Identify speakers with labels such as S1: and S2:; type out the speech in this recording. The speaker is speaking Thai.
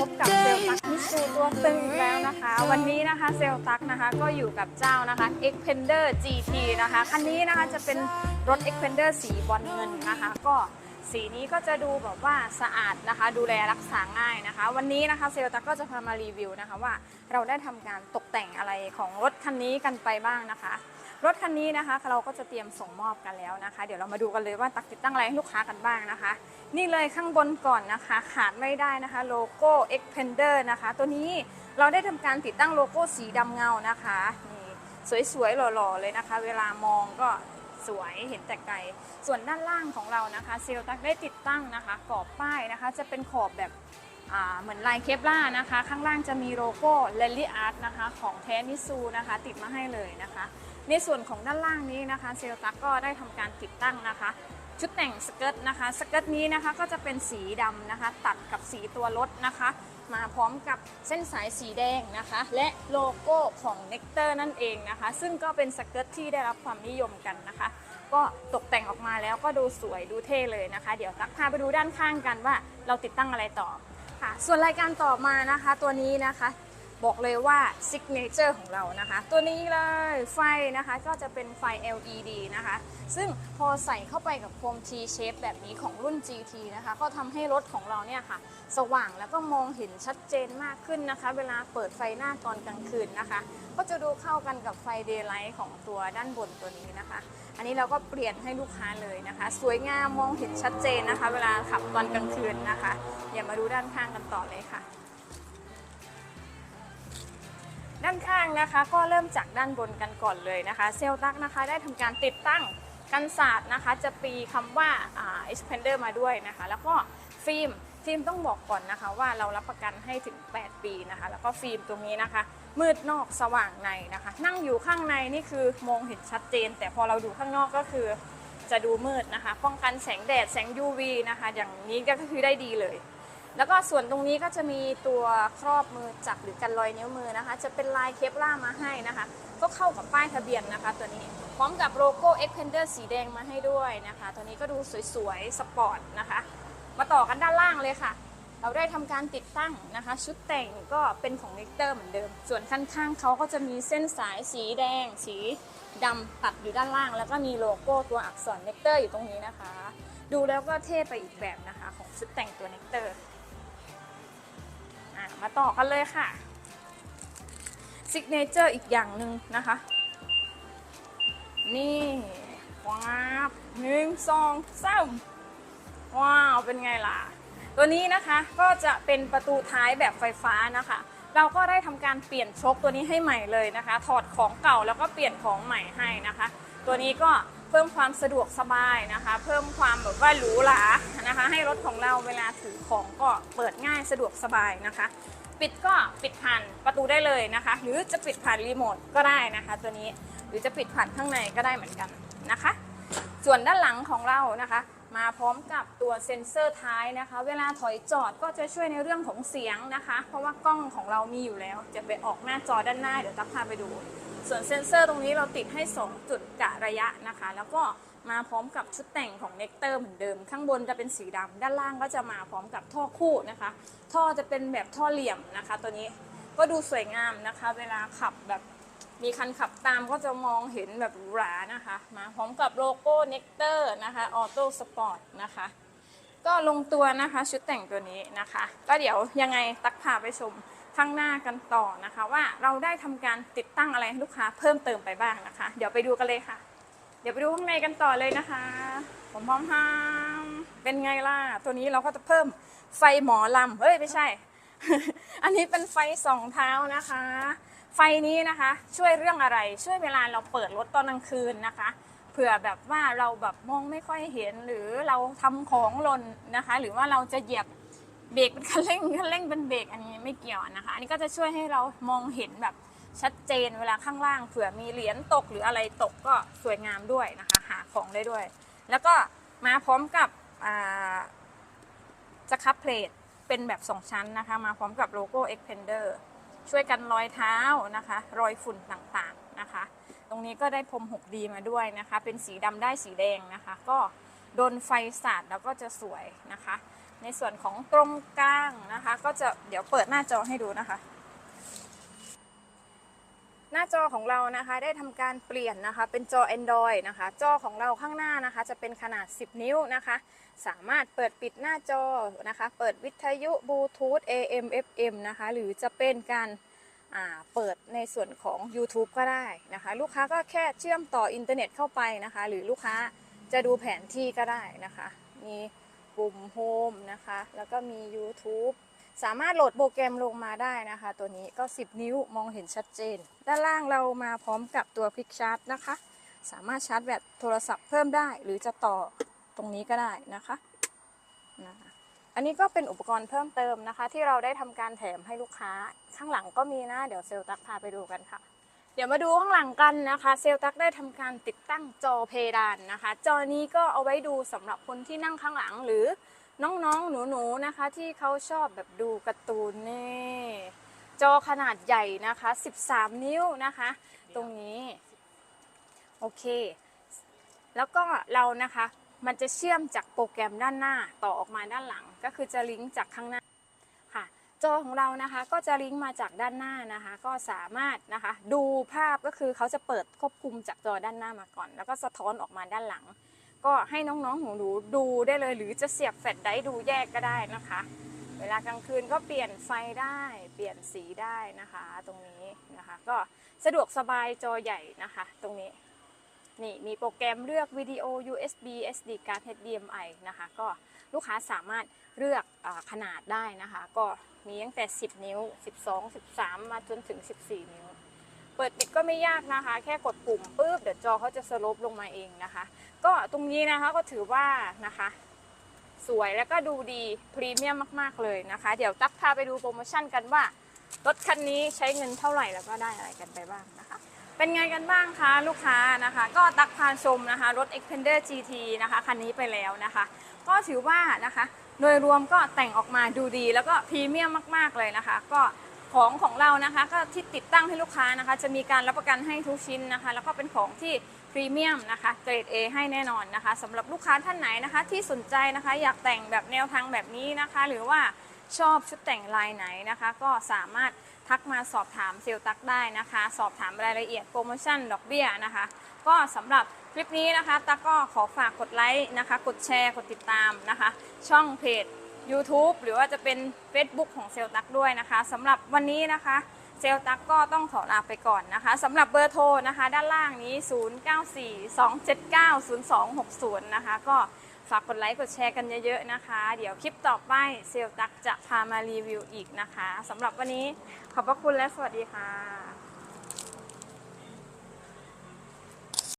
S1: พบกับเซลล์ตักมิสูตัวตึงอีกแล้วนะคะ วันนี้นะคะเซลล์ตักนะคะก็อยู่กับเจ้านะคะ Xpander GT นะคะคันนี้นะคะจะเป็นรถ Xpander สีบอลเงินนะคะ ก็สีนี้ก็จะดูแบบว่าสะอาดนะคะ ดูแลรักษาง่ายนะคะ วันนี้นะคะเซลล์ตักก็จะพามารีวิวนะคะว่าเราได้ทำการตกแต่งอะไรของรถคันนี้กันไปบ้างนะคะ รถคันนี้นะคะ เราก็จะเตรียมส่งมอบกันแล้วนะคะ เดี๋ยวเรามาดูกันเลยว่าตักติดตั้งอะไรให้ลูกค้ากันบ้างนะคะ นี่เลยข้างบนก่อนนะคะ ขาดไม่ได้นะคะโลโก้ Xpander นะคะ ตัวนี้เราได้ทำการติดตั้งโลโก้สีดำเงานะคะนี่สวยๆหล่อๆเลยนะคะ เวลามองก็สวยเห็นแต่ไกล ส่วนด้านล่างของเรานะคะ เซลตักได้ติดตั้งนะคะกรอบป้ายนะคะ จะเป็นขอบแบบเหมือนลายเคปล่านะคะ ข้างล่างจะมีโลโก้ l a l l y Art นะคะ ของแทนิซูนะคะ ติดมาให้เลยนะคะ ในส่วนของด้านล่างนี้นะคะเซลตักก็ได้ทำการติดตั้งนะคะ ชุดแต่งสเกิร์ตนะคะสเกิร์ตนี้นะคะก็จะเป็นสีดำนะคะ ตัดกับสีตัวรถนะคะ มาพร้อมกับเส้นสายสีแดงนะคะ และโลโก้ของเน c เตอร์นั่นเองนะคะ ซึ่งก็เป็นสเกิร์ตที่ได้รับความนิยมกันนะคะ ก็ตกแต่งออกมาแล้วก็ดูสวยดูเท่เลยนะคะ เดี๋ยวตักพาไปดูด้านข้างกันว่าเราติดตั้งอะไรต่อค่ะส่วนรายการต่อมานะคะตัวนี้นะคะ บอกเลยว่าซิกเนเจอร์ของเรานะคะ ตัวนี้เลยไฟนะคะก็จะเป็นไฟ LED นะคะ ซึ่งพอใส่เข้าไปกับโคม T shape แบบนี้ของรุ่น GT นะคะ ก็ทำให้รถของเราเนี่ยค่ะ สว่างแล้วก็มองเห็นชัดเจนมากขึ้นนะคะ เวลาเปิดไฟหน้าตอนกลางคืนนะคะ ก็จะดูเข้ากันกับไฟ daylight ของตัวด้านบนตัวนี้นะคะ อันนี้เราก็เปลี่ยนให้ลูกค้าเลยนะคะ สวยงามมองเห็นชัดเจนนะคะ เวลาขับตอนกลางคืนนะคะเดี๋ยวมาดูด้านข้างกันต่อเลยค่ะานข้างนะคะ ก็เริ่มจากด้านบนกันก่อนเลยนะคะ เซลตักนะคะ ได้ทำการติดตั้งกันศาสตร์นะคะ จะปีคำว่าอ่า expander มาด้วยนะคะ แล้วก็ฟิล์มฟิล์มต้องบอกก่อนนะคะ ว่าเรารับประกันให้ถึง 8 ปีนะคะ แล้วก็ฟิล์มตรงนี้นะคะ มืดนอกสว่างในนะคะ นั่งอยู่ข้างในนี่คือมองเห็นชัดเจน แต่พอเราดูข้างนอกก็คือจะดูมืดนะคะ ป้องกันแสงแดดแสง UV นะคะ อย่างนี้ก็คือได้ดีเลย แล้วก็ส่วนตรงนี้ก็จะมีตัวครอบมือจับหรือกันรอยนิ้วมือนะคะ จะเป็นลายเคปล่ามาให้นะคะ ก็เข้ากับป้ายทะเบียนนะคะ ตัวนี้พร้อมกับโลโก้ Xpander สีแดงมาให้ด้วยนะคะ ตัวนี้ก็ดูสวยๆสปอร์ตนะคะ มาต่อกันด้านล่างเลยค่ะ เราได้ทำการติดตั้งนะคะ ชุดแต่งก็เป็นของเน c เตอร์เหมือนเดิม ส่วนข้างๆเขาก็จะมีเส้นสายสีแดง สีดำตัดอยู่ด้านล่าง แล้วก็มีโลโก้ตัวอักษรเน c เตอร์อยู่ตรงนี้นะคะ ดูแล้วก็เท่ไปอีกแบบนะคะของชุดแต่งตัวเน c เตอร์ มาต่อกันเลยค่ะซิกเนเจอร์อีกอย่างหนึ่งนะคะ นี่ว้าวหนึ่งสองสามว้าว เป็นไงล่ะ ตัวนี้นะคะก็จะเป็นประตูท้ายแบบไฟฟ้านะคะ เราก็ได้ทำการเปลี่ยนชคตัวนี้ให้ใหม่เลยนะคะ ถอดของเก่าแล้วก็เปลี่ยนของใหม่ให้นะคะ ตัวนี้ก็ พิ่มความสะดวกสบายนะคะ เพิ่มความแบบว่าหรูหรานะคะ ให้รถของเราเวลาถือของก็เปิดง่ายสะดวกสบายนะคะ ปิดก็ปิดผ่านประตูได้เลยนะคะ หรือจะปิดผ่านรีโมทก็ได้นะคะ ตัวนี้หรือจะปิดผ่านข้างในก็ได้เหมือนกันนะคะ ส่วนด้านหลังของเรานะคะ มาพร้อมกับตัวเซ็นเซอร์ท้ายนะคะ เวลาถอยจอดก็จะช่วยในเรื่องของเสียงนะคะ เพราะว่ากล้องของเรามีอยู่แล้ว จะไปออกหน้าจอด้านหน้าเดี๋ยวตักพาไปดู ส่วนเซ็นเซอร์ตรงนี้เราติดให้ 2 จุดกะระยะนะคะ แล้วก็มาพร้อมกับชุดแต่งของเน c เตอร์เหมือนเดิม ข้างบนจะเป็นสีดำด้านล่างก็จะมาพร้อมกับท่อคู่นะคะ ท่อจะเป็นแบบท่อเหลี่ยมนะคะ ตัวนี้ก็ดูสวยงามนะคะ เวลาขับแบบมีคันขับตามก็จะมองเห็นแบบหรูหรานะคะ มาพร้อมกับโลโก้เน c เตอร์นะคะออโต้สปอร์ตนะคะ ก็ลงตัวนะคะชุดแต่งตัวนี้นะคะ ก็เดี๋ยวยังไงตักพาไปชม ข้างหน้ากันต่อนะคะ ว่าเราได้ทำการติดตั้งอะไรให้ลูกค้าเพิ่มเติมไปบ้างนะคะ เดี๋ยวไปดูกันเลยค่ะ เดี๋ยวไปดูข้างในกันต่อเลยนะคะ ผมพร้อมทำเป็นไงล่ะตัวนี้เราก็จะเพิ่มไฟหมอลำเฮ้ยไม่ใช่ อันนี้เป็นไฟสองเท้านะคะ ไฟนี้นะคะ ช่วยเรื่องอะไรช่วยเวลาเราเปิดรถตอนกลางคืนนะคะเผื่อแบบว่าเราแบบมองไม่ค่อยเห็นหรือเราทำของหล่นนะคะ หรือว่าเราจะเหยียบ เบรกเป็นคันเร่งคันเร่งเป็นเบรกอันนี้ไม่เกี่ยวนะคะ อันนี้ก็จะช่วยให้เรามองเห็นแบบชัดเจนเวลาข้างล่างเผื่อมีเหรียญตกหรืออะไรตกก็สวยงามด้วยนะคะ หาของได้ด้วย แล้วก็มาพร้อมกับอ่าจะคับเพลทเป็นแบบสองชั้นนะคะ มาพร้อมกับโลโก้ Xpander ช่วยกันรอยเท้านะคะ รอยฝุ่นต่างๆนะคะ ตรงนี้ก็ได้พรม 6D มาด้วยนะคะ เป็นสีดำได้สีแดงนะคะ ก็โดนไฟสาดแล้วก็จะสวยนะคะ ในส่วนของตรงกลางนะคะ ก็จะเดี๋ยวเปิดหน้าจอให้ดูนะคะ หน้าจอของเรานะคะได้ทำการเปลี่ยนนะคะ เป็นจอ Android นะคะ จอของเราข้างหน้านะคะ จะเป็นขนาด 10 นิ้วนะคะ สามารถเปิดปิดหน้าจอนะคะ เปิดวิทยุบลูทูธ AM FM นะคะ หรือจะเป็นการเปิดในส่วนของ YouTube ก็ได้นะคะ ลูกค้าก็แค่เชื่อมต่ออินเทอร์เน็ตเข้าไปนะคะ หรือลูกค้าจะดูแผนที่ก็ได้นะคะมี ปุ่มโฮมนะคะ แล้วก็มี YouTube สามารถโหลดโปรแกรมลงมาได้นะคะ ตัวนี้ก็ 10 นิ้วมองเห็นชัดเจน ด้านล่างเรามาพร้อมกับตัวคลิกชาร์จนะคะ สามารถชาร์จแบตโทรศัพท์เพิ่มได้ หรือจะต่อตรงนี้ก็ได้นะคะนะคะอันนี้ก็เป็นอุปกรณ์เพิ่มเติมนะคะ ที่เราได้ทำการแถมให้ลูกค้า ข้างหลังก็มีนะ เดี๋ยวเซลล์ตักพาไปดูกันค่ะ เดี๋ยวมาดูข้างหลังกันนะคะ เซลตักได้ทำการติดตั้งจอเพดานนะคะ จอนี้ก็เอาไว้ดูสำหรับคนที่นั่งข้างหลังหรือน้องๆ หนูๆ นะคะ ที่เขาชอบแบบดูการ์ตูนนี่จอขนาดใหญ่นะคะ 13 นิ้วนะคะ ตรงนี้ โอเค แล้วก็เรานะคะ มันจะเชื่อมจากโปรแกรมด้านหน้าต่อออกมาด้านหลัง ก็คือจะลิงก์จากข้างหน้า จอของเรานะคะก็จะลิงก์มาจากด้านหน้านะคะ ก็สามารถนะคะ ดูภาพก็คือเขาจะเปิดควบคุมจากจอด้านหน้ามาก่อน แล้วก็สะท้อนออกมาด้านหลัง ก็ให้น้องๆหนูๆดูได้เลย หรือจะเสียบแฟลชไดร์ดูแยกก็ได้นะคะ เวลากลางคืนก็เปลี่ยนไฟได้ เปลี่ยนสีได้นะคะ ตรงนี้นะคะ ก็สะดวกสบายจอใหญ่นะคะ ตรงนี้ นี่มีโปรแกรมเลือกวิดีโอ USB SD card HDMI นะคะ ก็ลูกค้าสามารถเลือกอขนาดได้นะคะ ก็มีตั้งแต่ 10 นิ้ว 12 13 มาจนถึง 14 นิ้ว เปิดปิดก็ไม่ยากนะคะ แค่กดปุ่มปุ๊บเดี๋ยวจอเขาจะสโลปลงมาเองนะคะ ก็ตรงนี้นะคะก็ถือว่านะคะ สวยแล้วก็ดูดีพรีเมียมมาก ๆ เลยนะคะ เดี๋ยวตักพาไปดูโปรโมชั่นกันว่า รถคันนี้ใช้เงินเท่าไหร่แล้วก็ได้อะไรกันไปบ้างนะคะ เป็นไงกันบ้างคะลูกค้านะคะ ก็ตักพาชมนะคะรถ Expander GT นะคะคันนี้ไปแล้วนะคะ ก็ถือว่านะคะ โดยรวมก็แต่งออกมาดูดี แล้วก็พรีเมียมมากๆเลยนะคะ ก็ของของเรานะคะ ก็ที่ติดตั้งให้ลูกค้านะคะ จะมีการรับประกันให้ทุกชิ้นนะคะ แล้วก็เป็นของที่พรีเมียมนะคะเกรด A ให้แน่นอนนะคะสำหรับลูกค้าท่านไหนนะคะ ที่สนใจนะคะ อยากแต่งแบบแนวทางแบบนี้นะคะ หรือว่าชอบชุดแต่งลายไหนนะคะ ก็สามารถ ทักมาสอบถามเซลตักได้นะคะ สอบถามรายละเอียดโปรโมชั่นดอกเบี้ยนะคะ ก็สำหรับคลิปนี้นะคะตักก็ขอฝากกดไลค์นะคะ กดแชร์ กดติดตามนะคะ ช่องเพจ YouTube หรือว่าจะเป็น Facebook ของเซลตักด้วยนะคะสำหรับวันนี้นะคะเซลตักก็ต้องขอลาไปก่อนนะคะสำหรับเบอร์โทรนะคะ ด้านล่างนี้ 0942790260 นะคะก็ ฝากกดไลค์กดแชร์กันเยอะๆนะคะ เดี๋ยวคลิปต่อไปเซลล์ตักจะพามารีวิวอีกนะคะสำหรับวันนี้ขอบพระคุณและสวัสดีค่ะ